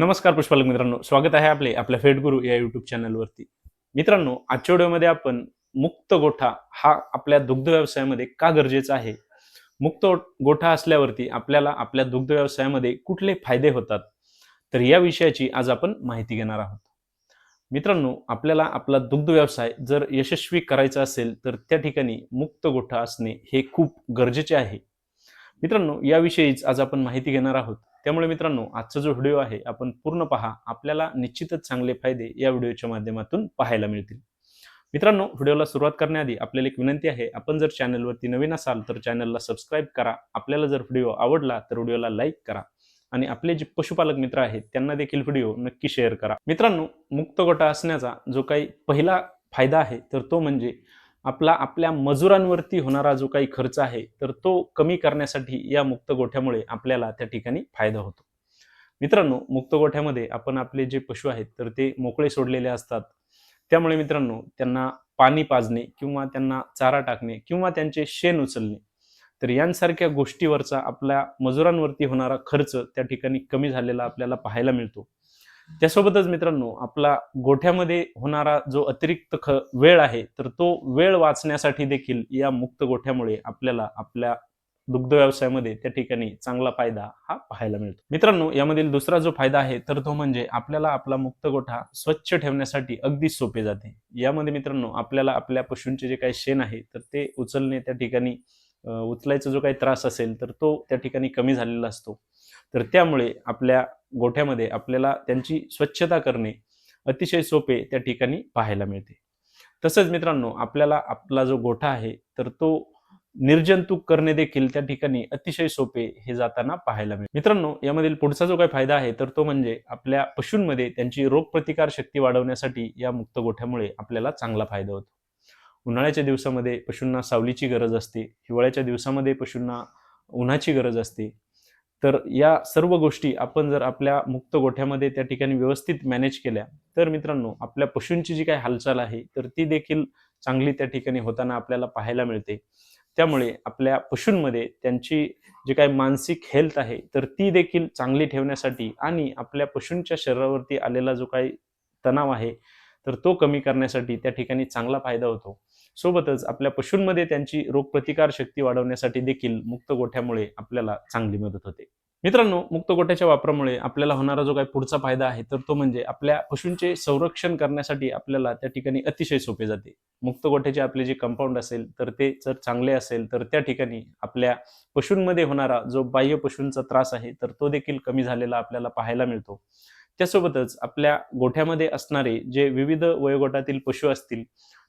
नमस्कार पुष्पालक मित्रांनो स्वागत आहे आपले आपल्या फेड गुरु या युट्यूब चॅनलवरती मित्रांनो आजच्या व्हिडिओमध्ये आपण मुक्त गोठा हा आपल्या दुग्ध व्यवसायामध्ये का गरजेचा आहे? मुक्त गोठा असल्यावरती आपल्याला आपल्या दुग्ध व्यवसायामध्ये कुठले फायदे होतात? तर या विषयाची आज आपण माहिती घेणार आहोत. मित्रांनो आपल्याला आपला दुग्ध व्यवसाय जर यशस्वी करायचा असेल तर त्या ठिकाणी मुक्त गोठा असणे हे खूप गरजेचे आहे. मित्रांनो याविषयीच आज आपण माहिती घेणार आहोत. त्यामुळे मित्रांनो आजचा जो व्हिडिओ आहे आपण पूर्ण पहा. आपल्याला निश्चितच चांगले फायदे या व्हिडिओच्या माध्यमातून पाहायला मिळतील. मित्रांनो व्हिडिओला सुरुवात करण्याआधी आपल्याला एक विनंती आहे आपण जर चॅनलवरती नवीन असाल तर चॅनलला सबस्क्राईब करा. आपल्याला जर व्हिडिओ आवडला तर व्हिडिओला लाईक करा. आणि आपले जे पशुपालक मित्र आहेत त्यांना देखील व्हिडिओ नक्की शेअर करा. मित्रांनो मुक्त गोटा असण्याचा जो काही पहिला फायदा आहे तर तो म्हणजे आपला आपल्या मजुरांवरती होणारा जो काही खर्च आहे तर तो कमी करण्यासाठी या मुक्त गोठ्यामुळे आपल्याला त्या ठिकाणी फायदा होतो. मित्रांनो मुक्त गोठ्यामध्ये आपण आपले जे पशु आहेत तर ते मोकळे सोडलेले असतात. त्यामुळे मित्रांनो त्यांना पाणी पाजणे किंवा त्यांना चारा टाकणे किंवा त्यांचे शेण उचलणे तर यांसारख्या गोष्टीवरचा आपल्या मजुरांवरती होणारा खर्च त्या ठिकाणी कमी झालेला आपल्याला पाहायला मिळतो. त्यासोबतच मित्रांनो आपला गोठ्यामध्ये होणारा जो अतिरिक्त ख वेळ आहे तर तो वेळ वाचण्यासाठी देखील या मुक्त गोठ्यामुळे आपल्याला आपल्या दुग्ध व्यवसायामध्ये त्या ठिकाणी चांगला फायदा हा पाहायला मिळतो. मित्रांनो यामधील दुसरा जो फायदा आहे तर तो म्हणजे आपल्याला आपला मुक्त गोठा स्वच्छ ठेवण्यासाठी अगदी सोपे जाते. यामध्ये मित्रांनो आपल्याला आपल्या पशूंचे जे काही शेण आहे तर ते उचलणे त्या ठिकाणी उचलायचा जो काही त्रास असेल तर तो त्या ठिकाणी कमी झालेला असतो. तर त्यामुळे आपल्या गोठ्यामध्ये आपल्याला त्यांची स्वच्छता करणे अतिशय सोपे त्या ठिकाणी पाहायला मिळते. तसंच मित्रांनो आपल्याला आपला जो गोठा आहे तर तो निर्जंतुक करणे देखील त्या ठिकाणी अतिशय सोपे हे जाताना पाहायला मिळते. मित्रांनो यामधील पुढचा जो काही फायदा आहे तर तो म्हणजे आपल्या पशूंमध्ये त्यांची रोगप्रतिकार शक्ती वाढवण्यासाठी या मुक्त गोठ्यामुळे आपल्याला चांगला फायदा होतो. उन्हाळ्याच्या दिवसामध्ये पशूंना सावलीची गरज असते हिवाळ्याच्या दिवसामध्ये पशूंना उन्हाची गरज असते तर या सर्व गोष्टी आपण जर आपल्या मुक्त गोठ्यामध्ये त्या ठिकाणी व्यवस्थित मॅनेज केल्या तर मित्रांनो आपल्या पशूंची जी काही हालचाल आहे तर ती देखील चांगली त्या ठिकाणी होताना आपल्याला पाहायला मिळते. त्यामुळे आपल्या पशूंमध्ये त्यांची जी काही मानसिक हेल्थ आहे तर ती देखील चांगली ठेवण्यासाठी आणि आपल्या पशूंच्या शरीरावरती आलेला जो काही तणाव आहे तर तो कमी करण्यासाठी त्या ठिकाणी चांगला फायदा होतो. सोबतच आपल्या पशूंमध्ये त्यांची रोगप्रतिकार शक्ती वाढवण्यासाठी देखील मुक्त गोठ्यामुळे आपल्याला चांगली मदत होते. मित्रांनो मुक्त गोठ्याच्या वापरामुळे आपल्याला होणारा जो काही पुढचा फायदा आहे तर तो म्हणजे आपल्या पशूंचे संरक्षण करण्यासाठी आपल्याला त्या ठिकाणी अतिशय सोपे जाते. मुक्त गोठ्याचे आपले जे कंपाऊंड असेल तर ते जर चांगले असेल तर त्या ठिकाणी आपल्या पशूंमध्ये होणारा जो बाह्य पशूंचा त्रास आहे तर तो देखील कमी झालेला आपल्याला पाहायला मिळतो. त्यासोबतच आपल्या गोठ्यामध्ये असणारे जे विविध वयोगटातील पशु असतील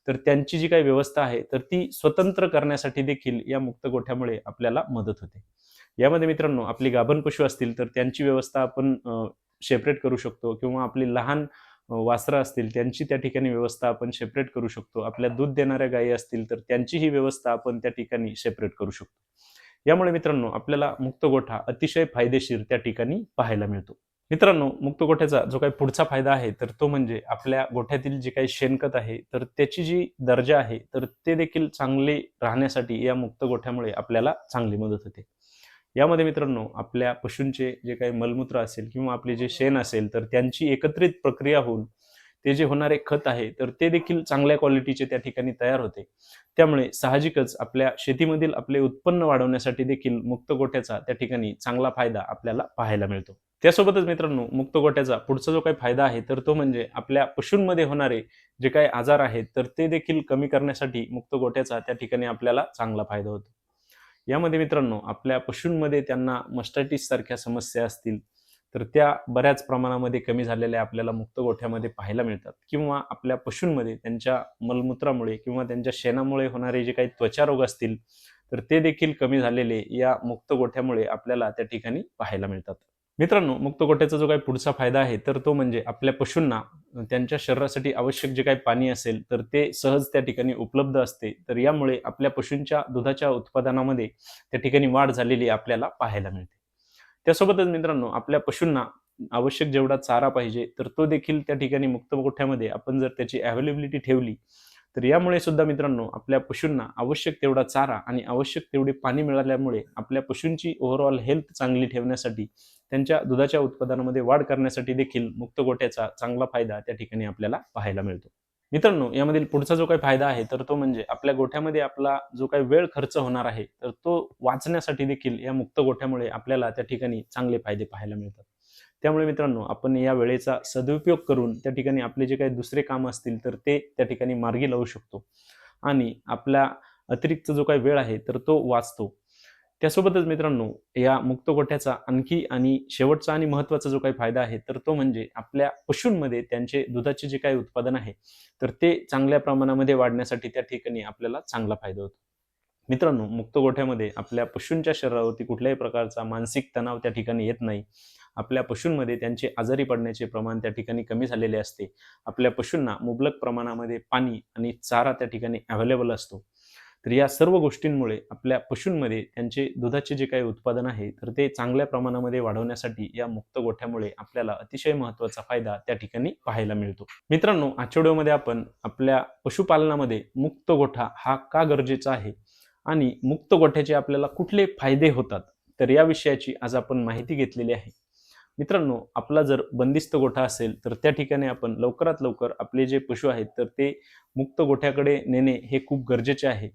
तर त्यांची जी काही व्यवस्था आहे तर ती स्वतंत्र करण्यासाठी देखील या मुक्त गोठ्यामुळे आपल्याला मदत होते. यामध्ये मित्रांनो आपली गाभण पशु असतील तर त्यांची व्यवस्था आपण सेपरेट करू शकतो किंवा आपली लहान वासरं असतील त्यांची त्या ठिकाणी व्यवस्था आपण सेपरेट करू शकतो. आपल्या दूध देणाऱ्या गायी असतील तर त्यांचीही व्यवस्था आपण त्या ठिकाणी सेपरेट करू शकतो. यामुळे मित्रांनो आपल्याला मुक्त गोठा अतिशय फायदेशीर त्या ठिकाणी पाहायला मिळतो. मित्रांनो मुक्त गोठ्याचा जो काही पुढचा फायदा आहे तर तो म्हणजे आपल्या गोठ्यातील जे काही शेणखत आहे तर त्याची जी दर्जा आहे तर ते देखील चांगले राहण्यासाठी या मुक्त गोठ्यामुळे आपल्याला चांगली मदत होते. यामध्ये मित्रांनो आपल्या पशूंचे जे काही मलमूत्र असेल किंवा आपले जे शेण असेल तर त्यांची एकत्रित प्रक्रिया होऊन ते जे होणारे खत आहे तर ते देखील चांगल्या क्वालिटीचे त्या ठिकाणी तयार होते. त्यामुळे साहजिकच आपल्या शेतीमधील आपले उत्पन्न वाढवण्यासाठी देखील मुक्त गोठ्याचा त्या ठिकाणी चांगला फायदा आपल्याला पाहायला मिळतो. त्यासोबतच मित्रांनो मुक्त गोठ्याचा पुढचा जो काही फायदा आहे तर तो म्हणजे आपल्या पशूंमध्ये होणारे जे काही आजार आहेत तर ते देखील कमी करण्यासाठी मुक्त गोठ्याचा त्या ठिकाणी आपल्याला चांगला फायदा होतो. यामध्ये मित्रांनो आपल्या पशूंमध्ये त्यांना मस्टायटिस सारख्या समस्या असतील तर त्या बऱ्याच प्रमाणामध्ये कमी झालेल्या आपल्याला मुक्त गोठ्यामध्ये पाहायला मिळतात. किंवा आपल्या पशूंमध्ये त्यांच्या मलमूत्रामुळे किंवा त्यांच्या शेणामुळे होणारे जे काही त्वचा रोग असतील तर ते देखील कमी झालेले या मुक्त गोठ्यामुळे आपल्याला त्या ठिकाणी पाहायला मिळतात. मित्रांनो मुक्त गोठ्याचा जो काही पुढचा फायदा आहे तर तो म्हणजे आपल्या पशूंना त्यांच्या शरीरासाठी आवश्यक जे काही पाणी असेल तर ते सहज त्या ठिकाणी उपलब्ध असते. तर यामुळे आपल्या पशूंच्या दुधाच्या उत्पादनामध्ये त्या ठिकाणी वाढ झालेली आपल्याला पाहायला मिळते. त्यासोबतच मित्रांनो आपल्या पशूंना आवश्यक जेवढा चारा पाहिजे तर तो देखील त्या ठिकाणी मुक्त गोठ्यामध्ये आपण जर त्याची अवेलेबिलिटी ठेवली तर यामुळे सुद्धा मित्रांनो आपल्या पशूंना आवश्यक तेवढा चारा आणि आवश्यक तेवढे पाणी मिळाल्यामुळे आपल्या पशूंची ओव्हरऑल हेल्थ चांगली ठेवण्यासाठी त्यांच्या दुधाच्या उत्पादनामध्ये वाढ करण्यासाठी देखील मुक्त गोठ्याचा चांगला फायदा त्या ठिकाणी आपल्याला पाहायला मिळतो. मित्रांनो यामधील पुढचा जो काही फायदा आहे तर तो म्हणजे आपल्या गोठ्यामध्ये आपला जो काही वेळ खर्च होणार आहे तर तो वाचण्यासाठी देखील या मुक्त गोठ्यामुळे आपल्याला त्या ठिकाणी चांगले फायदे पाहायला मिळतात. त्यामुळे मित्रांनो आपण या वेळेचा सदुपयोग करून त्या ठिकाणी आपले जे काही दुसरे काम असतील तर ते त्या ठिकाणी मार्गी लावू शकतो. आणि आपला अतिरिक्त जो काही वेळ आहे तर तो वाचतो. त्यासोबतच मित्रांनो या मुक्त गोठ्याचा आणखी आणि शेवटचा आणि महत्त्वाचा जो काही फायदा आहे तर तो म्हणजे आपल्या पशूंमध्ये त्यांचे दुधाचे जे काही उत्पादन आहे तर ते चांगल्या प्रमाणामध्ये वाढण्यासाठी त्या ठिकाणी आपल्याला चांगला फायदा होतो. मित्रांनो मुक्त गोठ्यामध्ये आपल्या पशूंच्या शरीरावरती कुठल्याही प्रकारचा मानसिक तणाव त्या ठिकाणी येत नाही. आपल्या पशूंमध्ये त्यांचे आजारी पडण्याचे प्रमाण त्या ठिकाणी कमी झालेले असते. आपल्या पशूंना मुबलक प्रमाणामध्ये पाणी आणि चारा त्या ठिकाणी अवेलेबल असतो. तर या सर्व गोष्टींमुळे आपल्या पशूंमध्ये त्यांचे दुधाचे जे काही उत्पादन आहे तर ते चांगल्या प्रमाणामध्ये वाढवण्यासाठी या मुक्त गोठ्यामुळे आपल्याला अतिशय महत्त्वाचा फायदा त्या ठिकाणी पाहायला मिळतो. मित्रांनो आजच्या व्हिडिओमध्ये आपण आपल्या पशुपालनामध्ये मुक्त गोठा हा का गरजेचा आहे आणि मुक्त गोठ्याचे आपल्याला कुठले फायदे होतात तर या विषयाची आज आपण माहिती घेतलेली आहे. मित्रांनो आपला जर बंदिस्त गोठा असेल तर त्या ठिकाणी आपण लवकरात लवकर आपले जे पशु आहेत तर ते मुक्त गोठ्याकडे नेणे हे खूप गरजेचे आहे.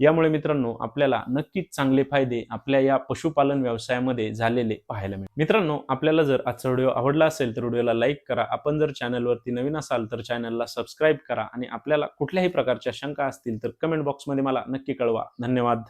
यामुळे मित्रांनो आपल्याला नक्कीच चांगले फायदे आपल्या या पशुपालन व्यवसायामध्ये झालेले पाहायला मिळेल. मित्रांनो आपल्याला जर आजचा व्हिडिओ आवडला असेल तर व्हिडिओला लाईक करा. आपण जर चॅनलवरती नवीन असाल तर चॅनलला सबस्क्राईब करा आणि आपल्याला कुठल्याही प्रकारच्या शंका असतील तर कमेंट बॉक्समध्ये मला नक्की कळवा. धन्यवाद.